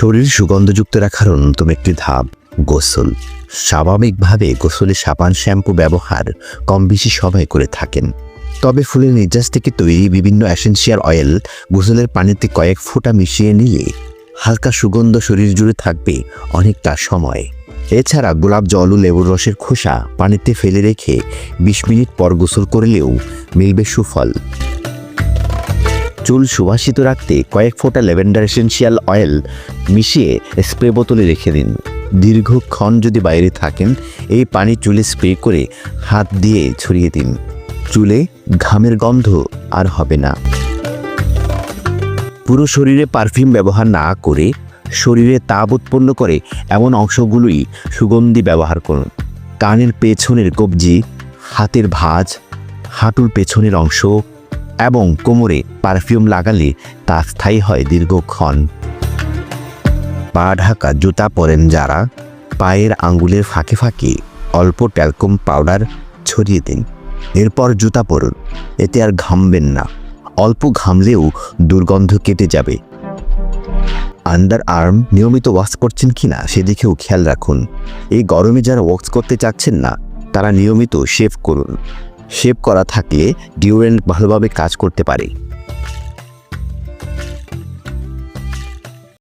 শরীর সুগন্ধযুক্ত রাখার অন্যতম একটি ধাপ, গোসল। স্বাভাবিকভাবে গোসলে সাবান, শ্যাম্পু ব্যবহার কম বেশি সবাই করে থাকেন। তবে ফুলের নির্যাস থেকে তৈরি বিভিন্ন অ্যাসেন্সিয়াল অয়েল গোসলের পানিতে কয়েক ফোঁটা মিশিয়ে নিয়ে হালকা সুগন্ধ শরীর জুড়ে থাকবে অনেকটা সময়। এছাড়া গোলাপ জল ও লেবুর রসের খোসা পানিতে ফেলে রেখে বিশ মিনিট পর গোসল করলেও মিলবে সুফল। চুল সুবাসিত রাখতে কয়েক ফোঁটা ল্যাভেন্ডার এসেন্সিয়াল অয়েল মিশিয়ে স্প্রে বোতলে রেখে দিন। দীর্ঘক্ষণ যদি বাইরে থাকেন, এই পানি চুলে স্প্রে করে হাত দিয়ে ছড়িয়ে দিন। চুলে ঘামের গন্ধ আর হবে না। পুরো শরীরে পারফিউম ব্যবহার না করে শরীরে তাপ উৎপন্ন করে এমন অংশগুলোই সুগন্ধি ব্যবহার করুন। কানের পেছনের কবজি, হাতের ভাঁজ, হাঁটুর পেছনের অংশ এবং কোমরে পারফিউম লাগালে তা স্থায়ী হয় দীর্ঘক্ষণ। পা ঢাকা, জুতা পরেন যারা, পায়ের আঙ্গুলের ফাঁকে ফাঁকে অল্প ট্যালকম পাউডার ছড়িয়ে দিন। এরপর জুতা পরুন, এতে আর ঘামবেন না, অল্প ঘামলেও দুর্গন্ধ কেটে যাবে। আন্ডার আর্ম নিয়মিত ওয়াশ করছেন কি না সেদিকেও খেয়াল রাখুন। এই গরমে যারা ওয়াশ করতে চাচ্ছেন না, তারা নিয়মিত শেভ করুন। শেভ করা থাকলে ডিওরেন্ট ভালোভাবে কাজ করতে পারে।